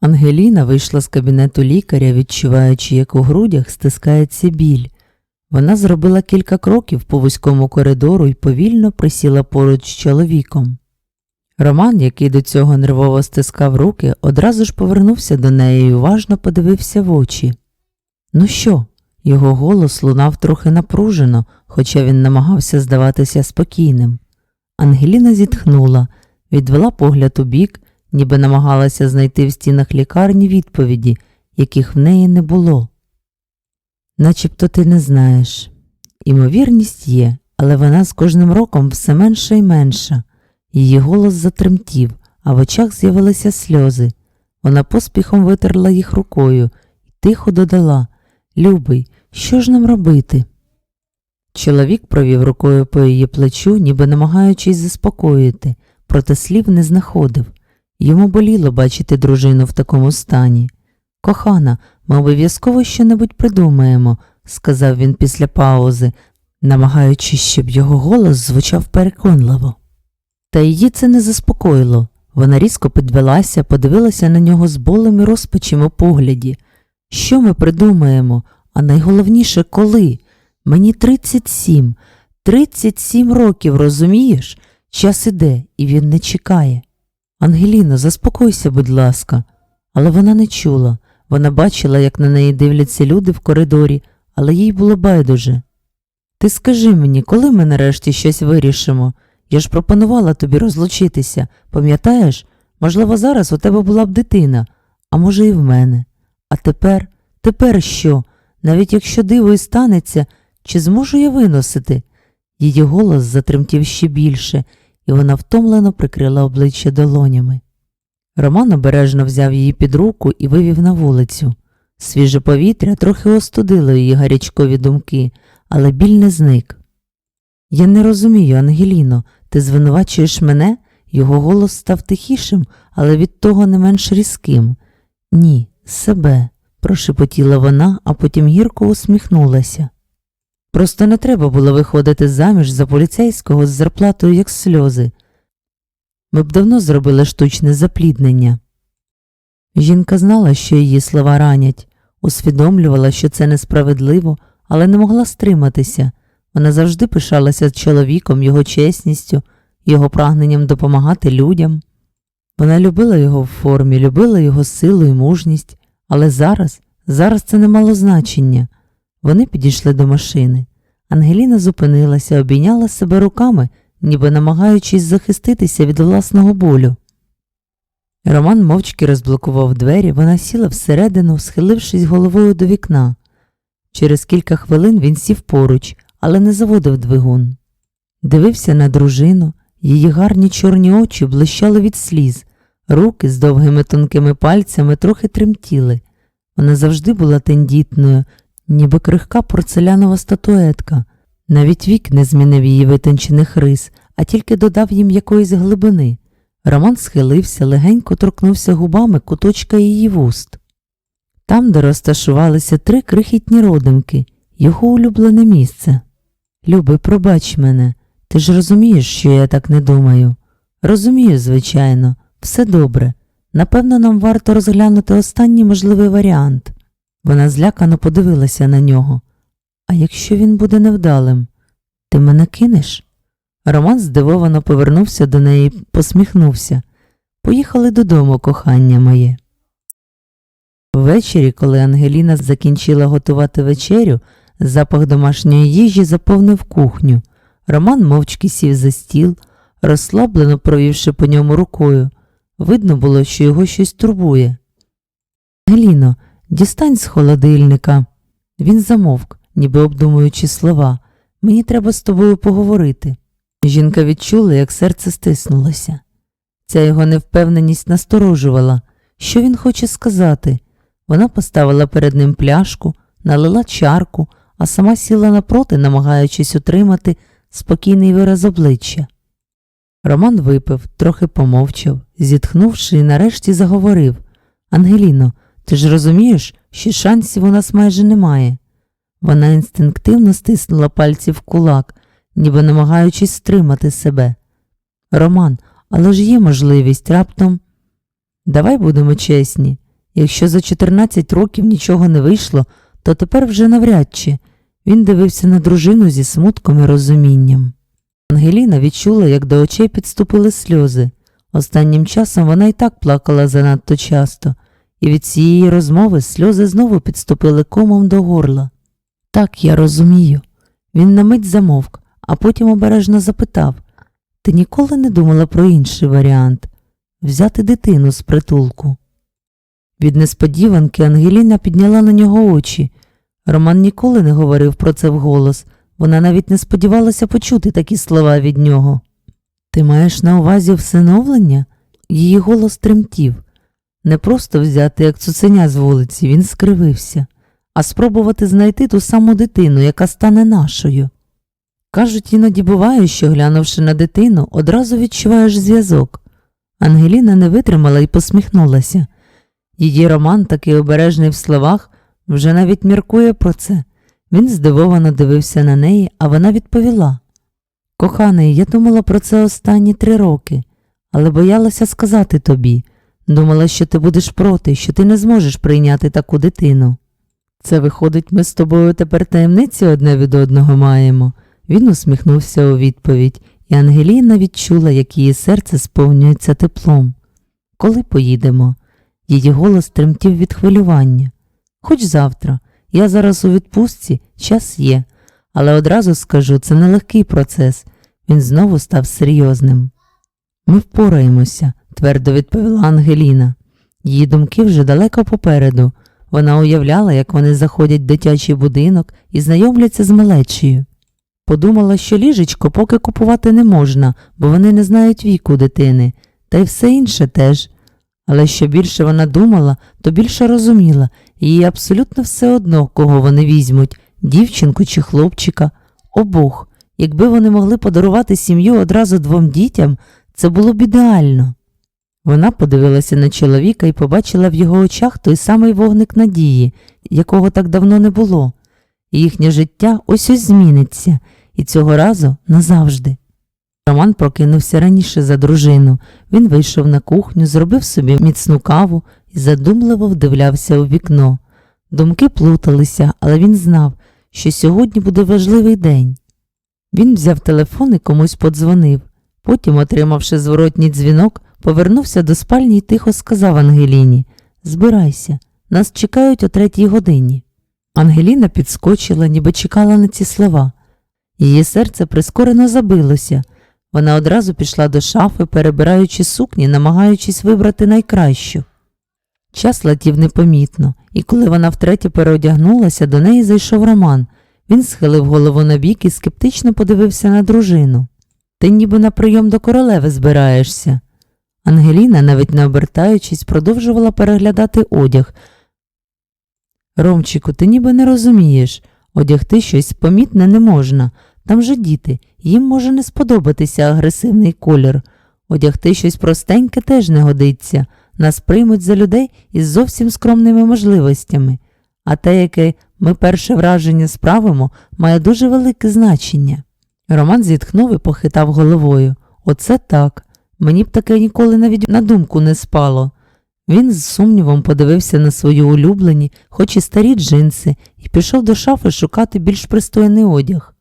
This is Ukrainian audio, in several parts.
Ангеліна вийшла з кабінету лікаря, відчуваючи, як у грудях стискається біль. Вона зробила кілька кроків по вузькому коридору і повільно присіла поруч з чоловіком. Роман, який до цього нервово стискав руки, одразу ж повернувся до неї і уважно подивився в очі. Ну що? Його голос лунав трохи напружено, хоча він намагався здаватися спокійним. Ангеліна зітхнула, відвела погляд у бік, ніби намагалася знайти в стінах лікарні відповіді, яких в неї не було. Начебто ти не знаєш. Імовірність є, але вона з кожним роком все менша і менша. Її голос затремтів, а в очах з'явилися сльози. Вона поспіхом витерла їх рукою і тихо додала Любий, що ж нам робити? Чоловік провів рукою по її плечу, ніби намагаючись заспокоїти, проте слів не знаходив. Йому боліло бачити дружину в такому стані. Кохана, ми обов'язково щонебудь придумаємо, сказав він після паузи, намагаючись, щоб його голос звучав переконливо. Та її це не заспокоїло. Вона різко підвелася, подивилася на нього з болем і розпачем у погляді. Що ми придумаємо? А найголовніше, коли? Мені 37. 37 років, розумієш? Час іде, і він не чекає. Ангеліно, заспокойся, будь ласка. Але вона не чула. Вона бачила, як на неї дивляться люди в коридорі, але їй було байдуже. Ти скажи мені, коли ми нарешті щось вирішимо? Я ж пропонувала тобі розлучитися, пам'ятаєш? Можливо, зараз у тебе була б дитина, а може, і в мене. А тепер, тепер що? Навіть якщо диво і станеться, чи зможу я виносити? Її голос затремтів ще більше, і вона втомлено прикрила обличчя долонями. Роман обережно взяв її під руку і вивів на вулицю. Свіже повітря трохи остудило її гарячкові думки, але біль не зник. Я не розумію, Ангеліно, ти звинувачуєш мене? Його голос став тихішим, але від того не менш різким. Ні, себе, прошепотіла вона, а потім гірко усміхнулася. Просто не треба було виходити заміж за поліцейського з зарплатою, як сльози. Ми б давно зробили штучне запліднення. Жінка знала, що її слова ранять, усвідомлювала, що це несправедливо, але не могла стриматися. Вона завжди пишалася чоловіком, його чесністю, його прагненням допомагати людям. Вона любила його в формі, любила його силу і мужність, але зараз, зараз це не мало значення. Вони підійшли до машини. Ангеліна зупинилася, обійняла себе руками, ніби намагаючись захиститися від власного болю. Роман мовчки розблокував двері, вона сіла всередину, схилившись головою до вікна. Через кілька хвилин він сів поруч, але не заводив двигун. Дивився на дружину, її гарні чорні очі блищали від сліз, руки з довгими тонкими пальцями трохи тремтіли. Вона завжди була тендітною, ніби крихка порцелянова статуетка. Навіть вік не змінив її витончених рис, а тільки додав їм якоїсь глибини. Роман схилився, легенько торкнувся губами куточка її вуст. Там, де розташувалися три крихітні родимки, його улюблене місце. Люби, пробач мене, ти ж розумієш, що я так не думаю. Розумію, звичайно, все добре. Напевно, нам варто розглянути останній можливий варіант. Вона злякано подивилася на нього. А якщо він буде невдалим, ти мене кинеш? Роман здивовано повернувся до неї, посміхнувся. Поїхали додому, кохання моє. Ввечері, коли Ангеліна закінчила готувати вечерю, запах домашньої їжі заповнив кухню. Роман мовчки сів за стіл, розслаблено провівши по ньому рукою. Видно було, що його щось турбує. Ангеліно, дістань з холодильника. Він замовк, ніби обдумуючи слова. Мені треба з тобою поговорити. Жінка відчула, як серце стиснулося. Ця його невпевненість насторожувала. Що він хоче сказати? Вона поставила перед ним пляшку, налила чарку, а сама сіла напроти, намагаючись утримати спокійний вираз обличчя. Роман випив, трохи помовчав, зітхнувши, і нарешті заговорив Ангеліно, ти ж розумієш, що шансів у нас майже немає. Вона інстинктивно стиснула пальці в кулак, ніби намагаючись стримати себе. Роман, але ж є можливість раптом. Давай будемо чесні. Якщо за 14 років нічого не вийшло, то тепер вже навряд чи. Він дивився на дружину зі смутком і розумінням. Ангеліна відчула, як до очей підступили сльози. Останнім часом вона і так плакала занадто часто, і від цієї розмови сльози знову підступили комом до горла. Так, я розумію. Він на мить замовк, а потім обережно запитав Ти ніколи не думала про інший варіант взяти дитину з притулку. Від несподіванки Ангеліна підняла на нього очі. Роман ніколи не говорив про це вголос, вона навіть не сподівалася почути такі слова від нього. Ти маєш на увазі всиновлення? Її голос тремтів. Не просто взяти, як цуценя з вулиці, він скривився, а спробувати знайти ту саму дитину, яка стане нашою. Кажуть, іноді буває, що, глянувши на дитину, одразу відчуваєш зв'язок. Ангеліна не витримала і посміхнулася. Її Роман, такий обережний в словах, вже навіть міркує про це. Він здивовано дивився на неї, а вона відповіла Коханий, я думала про це останні три роки, але боялася сказати тобі. Думала, що ти будеш проти, що ти не зможеш прийняти таку дитину. Це виходить, ми з тобою тепер таємниці одне від одного маємо. Він усміхнувся у відповідь, і Ангеліна відчула, як її серце сповнюється теплом. Коли поїдемо? Її голос тремтів від хвилювання. Хоч завтра. Я зараз у відпустці, час є, але одразу скажу, це нелегкий процес. Він знову став серйозним. Ми впораємося, твердо відповіла Ангеліна. Її думки вже далеко попереду. Вона уявляла, як вони заходять в дитячий будинок і знайомляться з малечею. Подумала, що ліжечко поки купувати не можна, бо вони не знають віку дитини, та й все інше теж. Але що більше вона думала, то більше розуміла, їй абсолютно все одно, кого вони візьмуть дівчинку чи хлопчика, обох. Якби вони могли подарувати сім'ю одразу двом дітям, це було б ідеально. Вона подивилася на чоловіка і побачила в його очах той самий вогник надії, якого так давно не було. Їхнє життя ось ось зміниться, і цього разу назавжди. Роман прокинувся раніше за дружину. Він вийшов на кухню, зробив собі міцну каву і задумливо вдивлявся у вікно. Думки плуталися, але він знав, що сьогодні буде важливий день. Він взяв телефон і комусь подзвонив. Потім, отримавши зворотній дзвінок, повернувся до спальні і тихо сказав Ангеліні Збирайся, нас чекають о третій годині. Ангеліна підскочила, ніби чекала на ці слова. Її серце прискорено забилося. Вона одразу пішла до шафи, перебираючи сукні, намагаючись вибрати найкращу. Час летів непомітно, і коли вона втретє переодягнулася, до неї зайшов Роман. Він схилив голову на бік і скептично подивився на дружину. Ти ніби на прийом до королеви збираєшся. Ангеліна, навіть не обертаючись, продовжувала переглядати одяг. Ромчику, ти ніби не розумієш, одягти щось помітне не можна. Там же діти, їм може не сподобатися агресивний колір. Одягти щось простеньке теж не годиться. Нас приймуть за людей із зовсім скромними можливостями, а те, яке ми перше враження справимо, має дуже велике значення. Роман зітхнув і похитав головою. Оце так. Мені б таке ніколи навіть на думку не спало. Він з сумнівом подивився на свої улюблені, хоч і старі джинси, і пішов до шафи шукати більш пристойний одяг.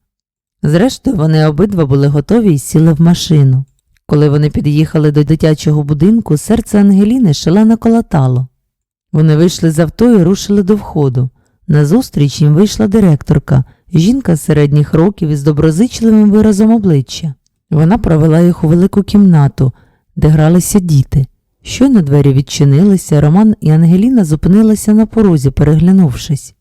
Зрештою, вони обидва були готові і сіли в машину. Коли вони під'їхали до дитячого будинку, серце Ангеліни шалено колотало. Вони вийшли з авто і рушили до входу. Назустріч їм вийшла директорка, жінка середніх років із доброзичливим виразом обличчя. Вона провела їх у велику кімнату, де гралися діти. Щойно двері відчинилися, Роман і Ангеліна зупинилися на порозі, переглянувшись.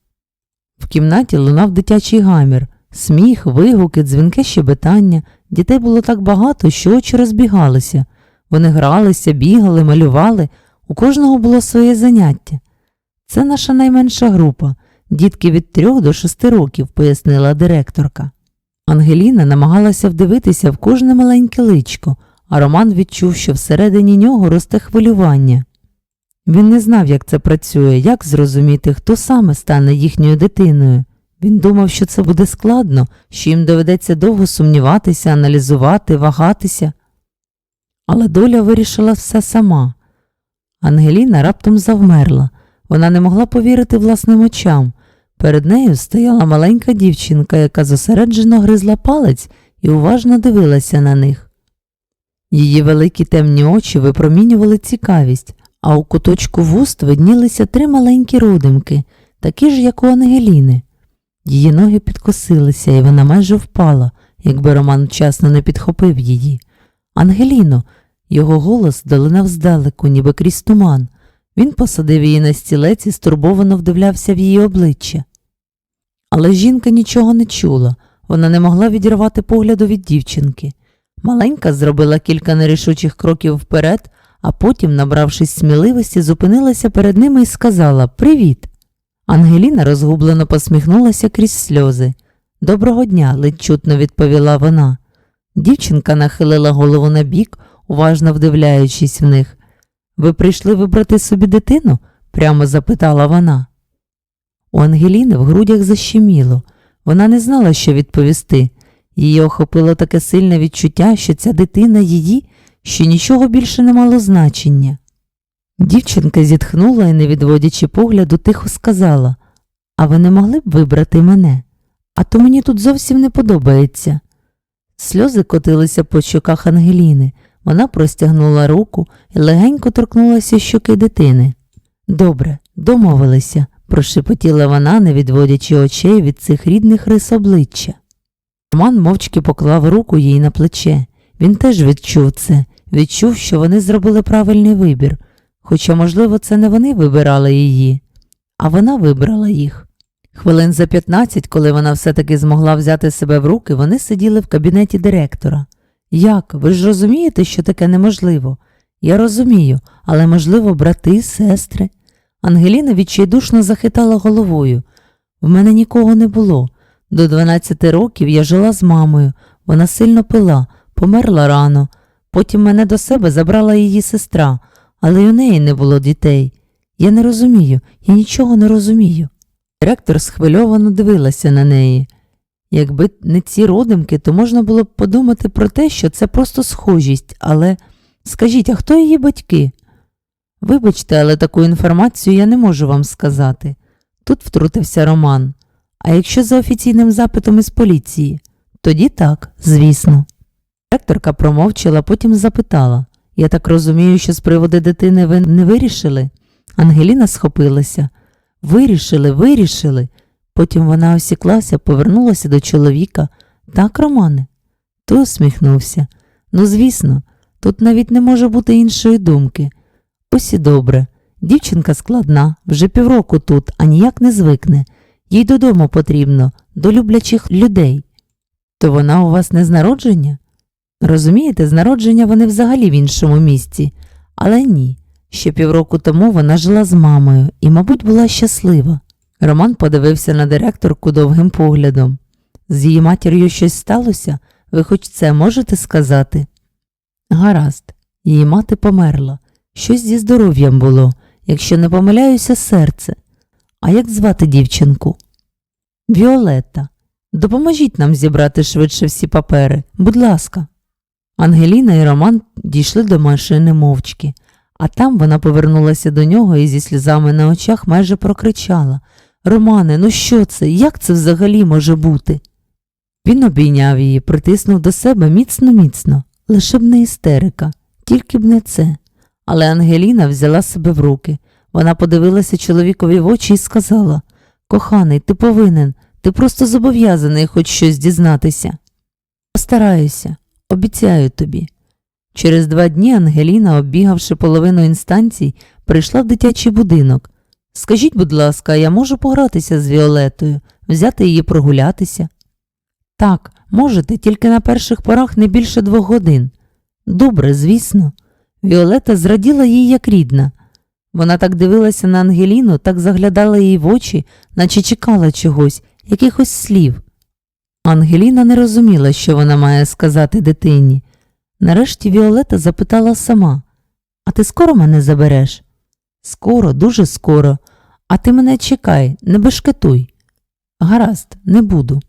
В кімнаті лунав дитячий гамір, сміх, вигуки, дзвінке щебетання. Дітей було так багато, що очі розбігалися. Вони гралися, бігали, малювали, у кожного було своє заняття. Це наша найменша група, дітки від трьох до шести років, пояснила директорка. Ангеліна намагалася вдивитися в кожне маленьке личко, а Роман відчув, що всередині нього росте хвилювання. Він не знав, як це працює, як зрозуміти, хто саме стане їхньою дитиною. Він думав, що це буде складно, що їм доведеться довго сумніватися, аналізувати, вагатися. Але доля вирішила все сама. Ангеліна раптом завмерла. Вона не могла повірити власним очам. Перед нею стояла маленька дівчинка, яка зосереджено гризла палець і уважно дивилася на них. Її великі темні очі випромінювали цікавість, а у куточку вуст виднілися три маленькі родимки, такі ж, як у Ангеліни. Її ноги підкосилися, і вона майже впала, якби Роман вчасно не підхопив її. Ангеліно, його голос долинав здалеку, ніби крізь туман. Він посадив її на стілець і стурбовано вдивлявся в її обличчя. Але жінка нічого не чула, вона не могла відірвати погляду від дівчинки. Маленька зробила кілька нерішучих кроків вперед, а потім, набравшись сміливості, зупинилася перед ними і сказала Привіт. Ангеліна розгублено посміхнулася крізь сльози. Доброго дня, ледь чутно відповіла вона. Дівчинка нахилила голову на бік, уважно вдивляючись в них. Ви прийшли вибрати собі дитину? прямо запитала вона. У Ангеліни в грудях защеміло. Вона не знала, що відповісти. Її охопило таке сильне відчуття, що ця дитина її, що нічого більше не мало значення. Дівчинка зітхнула і, не відводячи погляду, тихо сказала А ви не могли б вибрати мене? А то мені тут зовсім не подобається. Сльози котилися по щоках Ангеліни. Вона простягнула руку і легенько торкнулася щоки дитини. Добре, домовилися, прошепотіла вона, не відводячи очей від цих рідних рис обличчя. Роман мовчки поклав руку їй на плече. Він теж відчув це, відчув, що вони зробили правильний вибір, хоча, можливо, це не вони вибирали її, а вона вибрала їх. Хвилин за 15, коли вона все-таки змогла взяти себе в руки, вони сиділи в кабінеті директора. Як? Ви ж розумієте, що таке неможливо? Я розумію, але, можливо, брати, сестри. Ангеліна відчайдушно захитала головою. В мене нікого не було. До 12 років я жила з мамою, вона сильно пила, померла рано. Потім мене до себе забрала її сестра, але й у неї не було дітей. Я не розумію, я нічого не розумію. Директор схвильовано дивилася на неї. Якби не ці родимки, то можна було б подумати про те, що це просто схожість, але скажіть, а хто її батьки? Вибачте, але таку інформацію я не можу вам сказати. Тут втрутився Роман. А якщо за офіційним запитом із поліції? Тоді так, звісно. Директорка промовчала, потім запитала Я так розумію, що з приводу дитини ви не вирішили? Ангеліна схопилася. Вирішили, вирішили. Потім вона осіклася, повернулася до чоловіка. Так, Романе? Той усміхнувся. Ну, звісно, тут навіть не може бути іншої думки. Ось і добре. Дівчинка складна, вже півроку тут, а ніяк не звикне. Їй додому потрібно, до люблячих людей. То вона у вас не з народження? Розумієте, з народження вони взагалі в іншому місці. Але ні. Ще півроку тому вона жила з мамою і, мабуть, була щаслива. Роман подивився на директорку довгим поглядом. З її матір'ю щось сталося? Ви хоч це можете сказати? Гаразд, її мати померла. Щось зі здоров'ям було, якщо не помиляюся, серце. А як звати дівчинку? Віолетта. Допоможіть нам зібрати швидше всі папери, будь ласка. Ангеліна і Роман дійшли до машини мовчки, а там вона повернулася до нього і зі сльозами на очах майже прокричала Романе, ну що це? Як це взагалі може бути? Він обійняв її, притиснув до себе міцно міцно, лише б не істерика, тільки б не це. Але Ангеліна взяла себе в руки. Вона подивилася чоловікові в очі і сказала Коханий, ти повинен, ти просто зобов'язаний хоч щось дізнатися. Постараюся, обіцяю тобі. Через два дні Ангеліна, оббігавши половину інстанцій, прийшла в дитячий будинок. Скажіть, будь ласка, я можу погратися з Віолетою, взяти її прогулятися? Так, можете, тільки на перших порах не більше двох годин. Добре, звісно. Віолета зраділа їй як рідна. Вона так дивилася на Ангеліну, так заглядала їй в очі, наче чекала чогось, якихось слів. Ангеліна не розуміла, що вона має сказати дитині. Нарешті Віолета запитала сама А ти скоро мене забереш? Скоро, дуже скоро. А ти мене чекай, не бешкетуй. Гаразд, не буду.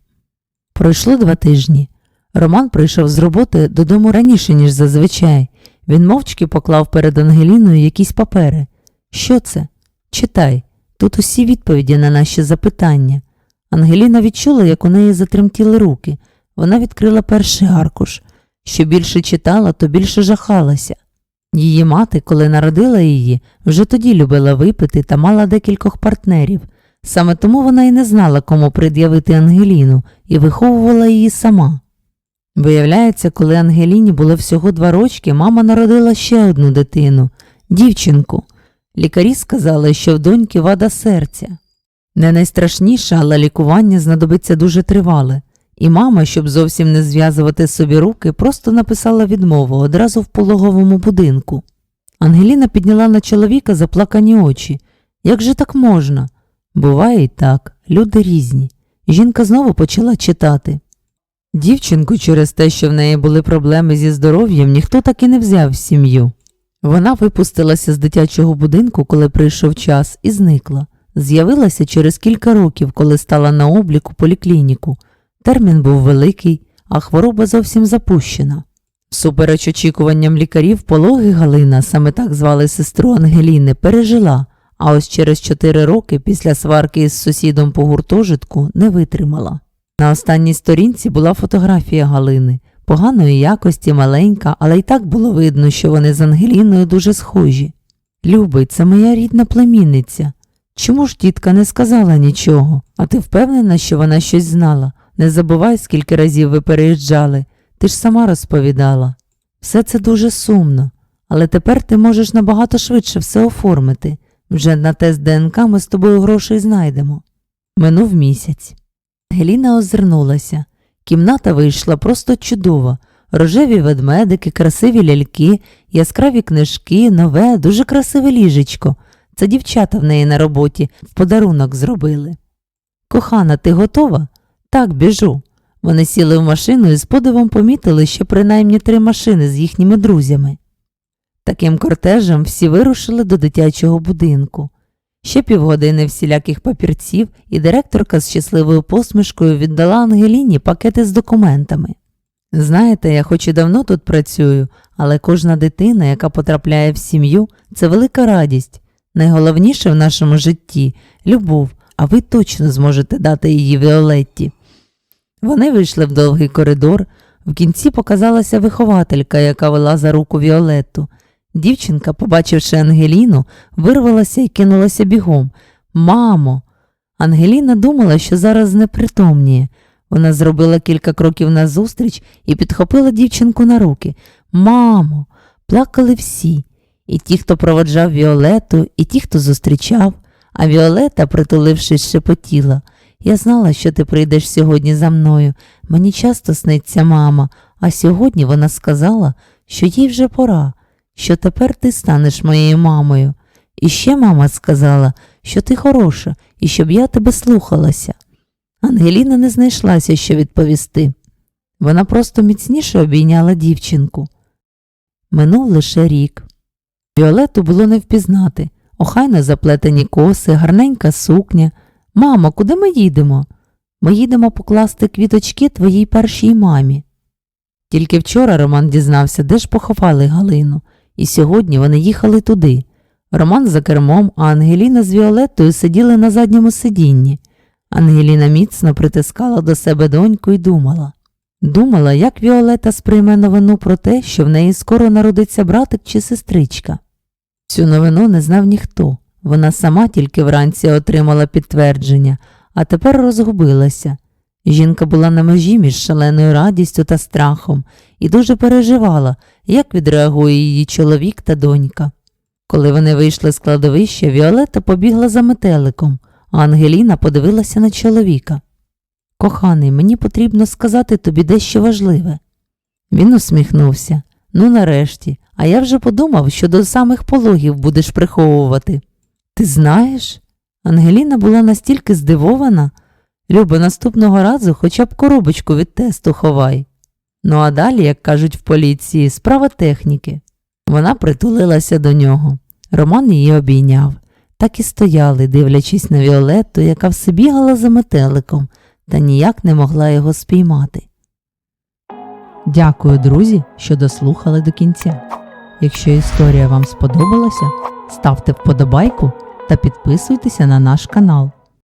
Пройшло два тижні. Роман прийшов з роботи додому раніше, ніж зазвичай. Він мовчки поклав перед Ангеліною якісь папери. Що це? Читай. Тут усі відповіді на наші запитання. Ангеліна відчула, як у неї затремтіли руки. Вона відкрила перший аркуш. Що більше читала, то більше жахалася. Її мати, коли народила її, вже тоді любила випити та мала декількох партнерів. Саме тому вона й не знала, кому пред'явити Ангеліну, і виховувала її сама. Виявляється, коли Ангеліні було всього два рочки, мама народила ще одну дитину дівчинку. Лікарі сказали, що в доньки вада серця. Не найстрашніше, але лікування знадобиться дуже тривале. І мама, щоб зовсім не зв'язувати собі руки, просто написала відмову одразу в пологовому будинку. Ангеліна підняла на чоловіка заплакані очі. Як же так можна? Буває і так, люди різні. Жінка знову почала читати. Дівчинку через те, що в неї були проблеми зі здоров'ям, ніхто так і не взяв в сім'ю. Вона випустилася з дитячого будинку, коли прийшов час, і зникла. З'явилася через кілька років, коли стала на облік у поліклініку. Термін був великий, а хвороба зовсім запущена. Всупереч очікуванням лікарів, пологи Галина, саме так звали сестру Ангеліни, пережила, а ось через чотири роки після сварки із сусідом по гуртожитку не витримала. На останній сторінці була фотографія Галини, поганої якості, маленька, але й так було видно, що вони з Ангеліною дуже схожі. Любий, це моя рідна племінниця. Чому ж тітка не сказала нічого? А ти впевнена, що вона щось знала? Не забувай, скільки разів ви переїжджали. Ти ж сама розповідала. Все це дуже сумно, але тепер ти можеш набагато швидше все оформити. Вже на тест ДНК ми з тобою грошей знайдемо. Минув місяць. Геліна озирнулася. Кімната вийшла просто чудова. Рожеві ведмедики, красиві ляльки, яскраві книжки, нове, дуже красиве ліжечко. Це дівчата в неї на роботі в подарунок зробили. Кохана, ти готова? Так, біжу. Вони сіли в машину і з подивом помітили, що принаймні три машини з їхніми друзями. Таким кортежем всі вирушили до дитячого будинку. Ще півгодини всіляких папірців, і директорка з щасливою посмішкою віддала Ангеліні пакети з документами. Знаєте, я хоч і давно тут працюю, але кожна дитина, яка потрапляє в сім'ю, це велика радість. Найголовніше в нашому житті любов, а ви точно зможете дати її Віолетті. Вони вийшли в довгий коридор. В кінці показалася вихователька, яка вела за руку Віолетту. Дівчинка, побачивши Ангеліну, вирвалася і кинулася бігом. Мамо. Ангеліна думала, що зараз знепритомніє. Вона зробила кілька кроків назустріч і підхопила дівчинку на руки. Мамо, плакали всі. І ті, хто проводжав Віолету, і ті, хто зустрічав, а Віолета, притулившись, шепотіла. Я знала, що ти прийдеш сьогодні за мною. Мені часто сниться мама, а сьогодні вона сказала, що їй вже пора, що тепер ти станеш моєю мамою. І ще мама сказала, що ти хороша і щоб я тебе слухалася. Ангеліна не знайшлася, що відповісти. Вона просто міцніше обійняла дівчинку. Минув лише рік. Віолету було не впізнати. Охайно заплетені коси, гарненька сукня. Мамо, куди ми їдемо? Ми їдемо покласти квіточки твоїй першій мамі. Тільки вчора Роман дізнався, де ж поховали Галину, і сьогодні вони їхали туди. Роман за кермом, а Ангеліна з Віолеттою сиділи на задньому сидінні. Ангеліна міцно притискала до себе доньку і думала. Думала, як Віолета сприйме новину про те, що в неї скоро народиться братик чи сестричка. Цю новину не знав ніхто. Вона сама тільки вранці отримала підтвердження, а тепер розгубилася. Жінка була на межі між шаленою радістю та страхом і дуже переживала, як відреагує її чоловік та донька. Коли вони вийшли з кладовища, Віолетта побігла за метеликом, а Ангеліна подивилася на чоловіка. Коханий, мені потрібно сказати тобі дещо важливе. Він усміхнувся. Ну, нарешті, а я вже подумав, що до самих пологів будеш приховувати. Ти знаєш? Ангеліна була настільки здивована. Любо, наступного разу хоча б коробочку від тесту ховай. Ну а далі, як кажуть в поліції, справа техніки. Вона притулилася до нього. Роман її обійняв. Так і стояли, дивлячись на Віолетту, яка все бігала за метеликом та ніяк не могла його спіймати. Дякую, друзі, що дослухали до кінця. Якщо історія вам сподобалася, ставте вподобайку та підписуйтеся на наш канал.